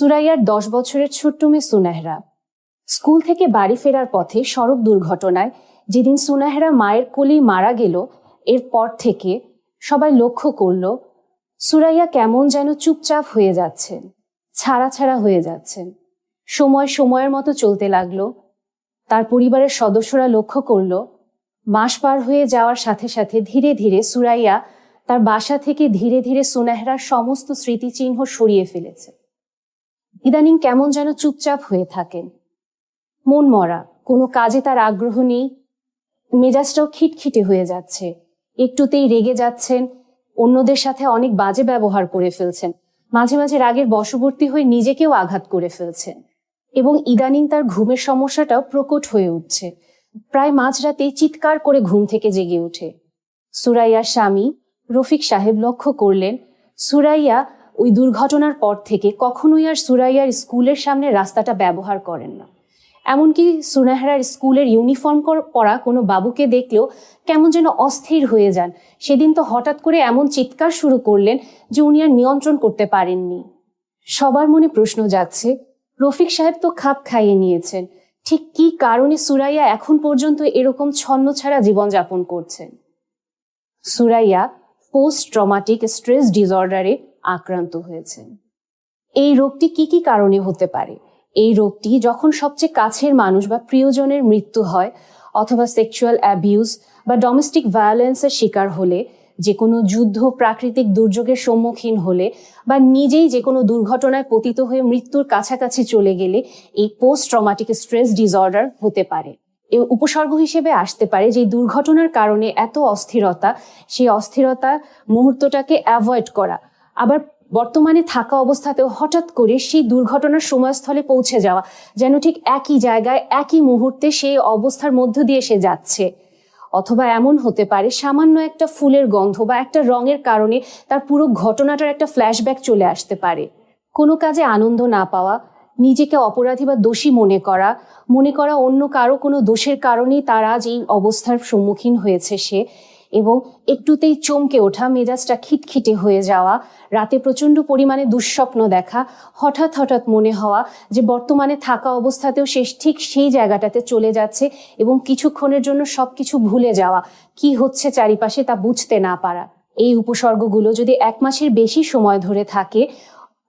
সুরাইয়ার দশ বছরের ছোট্ট মেয়ে সুনেহরা। স্কুল থেকে বাড়ি ফেরার পথে সড়ক দুর্ঘটনায় যেদিন সুনেহরা মায়ের কোলেই মারা গেল, এরপর থেকে সবাই লক্ষ্য করল, সুরাইয়া কেমন যেন চুপচাপ হয়ে যাচ্ছেন ছাড়া ছাড়া হয়ে যাচ্ছেন সময় সময়ের মতো চলতে লাগল। তার পরিবারের সদস্যরা লক্ষ্য করল, মাস পার হয়ে যাওয়ার সাথে সাথে ধীরে ধীরে সুরাইয়া তার বাসা থেকে ধীরে ধীরে সুনেহরার সমস্ত স্মৃতিচিহ্ন সরিয়ে ফেলেছে। ইদানিং কেমন যেন চুপচাপ হয়ে থাকেন। মন মরা, কোনো কাজে তার আগ্রহ নেই। মেজাজটাও খিটখিটে হয়ে যাচ্ছে। একটুতেই রেগে যাচ্ছেন, অন্যদের সাথে অনেক বাজে ব্যবহার করে ফেলছেন। মাঝে মাঝে রাগের বশবর্তী হয়ে নিজেকেও আঘাত করে ফেলছেন। এবং ইদানিং তার ঘুমের সমস্যাটাও প্রকট হয়ে উঠছে। প্রায় মাঝরাতেই চিৎকার করে ঘুম থেকে জেগে ওঠে। সুরাইয়ার স্বামী রফিক সাহেব লক্ষ্য করলেন, সুরাইয়া ওই দুর্ঘটনার পর থেকে কখনোই আর সুরাইয়ার স্কুলের সামনে রাস্তাটা ব্যবহার করেন না। এমনকি সুনাহারার স্কুলের ইউনিফর্ম পরা কোনো বাবুকে দেখলেও কেমন যেন অস্থির হয়ে যান। সেদিন তো হঠাৎ করে এমন চিৎকার শুরু করলেন যে উনি আর নিয়ন্ত্রণ করতে পারেননি। সবার মনে প্রশ্ন যাচ্ছে, রফিক সাহেব তো খাপ খাইয়ে নিয়েছেন, ঠিক কি কারণে সুরাইয়া এখন পর্যন্ত এরকম ছন্ন ছাড়া জীবনযাপন করছেন? সুরাইয়া পোস্ট ট্রমাটিক স্ট্রেস ডিসঅর্ডারে আক্রান্ত হয়েছেন এই রোগটি কি কি কারণে হতে পারে? এই রোগটি যখন সবচেয়ে কাছের মানুষ বা প্রিয়জনের মৃত্যু হয়, অথবা সেক্সুয়াল অ্যাবিউজ বা ডোমেস্টিক ভায়োলেন্সের শিকার হলে যে কোনো যুদ্ধ, প্রাকৃতিক দুর্যোগের সম্মুখীন হলে, বা নিজেই যে কোনো দুর্ঘটনায় পতিত হয়ে মৃত্যুর কাছাকাছি চলে গেলে, এই পোস্ট ট্রমাটিক স্ট্রেস ডিসঅর্ডার হতে পারে। এর উপসর্গ হিসেবে আসতে পারে যে, দুর্ঘটনার কারণে এত অস্থিরতা, সেই অস্থিরতা মুহূর্তটাকে অ্যাভয়েড করা আবার বর্তমানে থাকা অবস্থাতেও হঠাৎ করে সেই দুর্ঘটনার সময়স্থলে পৌঁছে যাওয়া, যেন ঠিক একই জায়গায়, একই মুহূর্তে সেই অবস্থার মধ্য দিয়ে সে যাচ্ছে। অথবা এমন হতে পারে, সামান্য একটা ফুলের গন্ধ বা একটা রঙের কারণে তার পুরো ঘটনাটার একটা ফ্ল্যাশব্যাক চলে আসতে পারে। কোনো কাজে আনন্দ না পাওয়া, নিজেকে অপরাধী বা দোষী মনে করা মনে করা অন্য কারও কোনো দোষের কারণেই তার আজ এই অবস্থার সম্মুখীন হয়েছে সে। এবং একটুতেই চমকে ওঠা মেজাজটা খিটখিটে হয়ে যাওয়া, রাতে প্রচণ্ড পরিমাণে দুঃস্বপ্ন দেখা, হঠাৎ হঠাৎ মনে হওয়া যে বর্তমানে থাকা অবস্থাতেও সে ঠিক সেই জায়গাটাতে চলে যাচ্ছে এবং কিছুক্ষণের জন্য সব কিছু ভুলে যাওয়া। কি হচ্ছে চারিপাশে তা বুঝতে না পারা। এই উপসর্গগুলো যদি এক মাসের বেশি সময় ধরে থাকে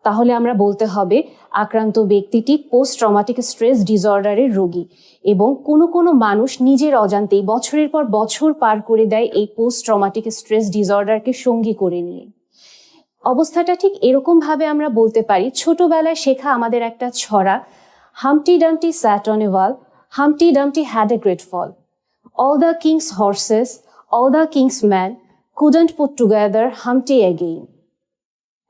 তাহলে আমরা বলতে হবে আক্রান্ত ব্যক্তিটি পোস্ট ট্রমাটিক স্ট্রেস ডিসঅর্ডারের রোগী এবং কোনো কোনো মানুষ নিজের অজান্তেই বছরের পর বছর পার করে দেয় এই পোস্ট ট্রমাটিক স্ট্রেস ডিসঅর্ডারকে সঙ্গী করে নিয়ে। অবস্থাটা ঠিক এরকম ভাবে আমরা বলতে পারি, ছোটবেলায় শেখা আমাদের একটা ছড়া Humpty Dumpty sat on a wall Humpty Dumpty had a great fall all the king's horses all the king's man couldn't put together Humpty again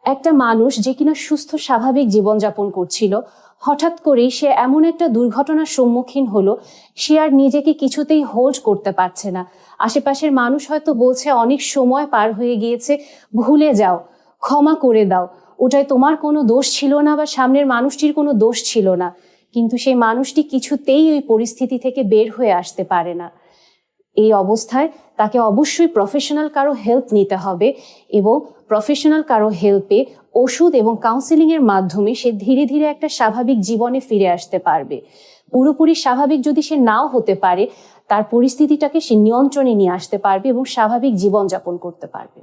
একটা মানুষ যে কিনা সুস্থ, স্বাভাবিক জীবনযাপন করছিল, হঠাৎ করেই সে এমন একটা দুর্ঘটনার সম্মুখীন হলো, সে আর নিজেকে কিছুতেই হোল্ড করতে পারছে না। আশেপাশের মানুষ হয়তো বলছে, অনেক সময় পার হয়ে গিয়েছে, ভুলে যাও, ক্ষমা করে দাও। ওটায় তোমার কোনো দোষ ছিল না বা সামনের মানুষটির কোনো দোষ ছিল না। কিন্তু সেই মানুষটি কিছুতেই ওই পরিস্থিতি থেকে বের হয়ে আসতে পারে না। এই অবস্থায় তাকে অবশ্যই প্রফেশনাল কারও হেল্প নিতে হবে এবং প্রফেশনাল কারও হেল্পে ওষুধ এবং কাউন্সিলিং এর মাধ্যমে সে ধীরে ধীরে একটা স্বাভাবিক জীবনে ফিরে আসতে পারবে। পুরোপুরি স্বাভাবিক যদি সে নাও হতে পারে, তার পরিস্থিতিটাকে সে নিয়ন্ত্রণে নিয়ে আসতে পারবে এবং স্বাভাবিক জীবনযাপন করতে পারবে।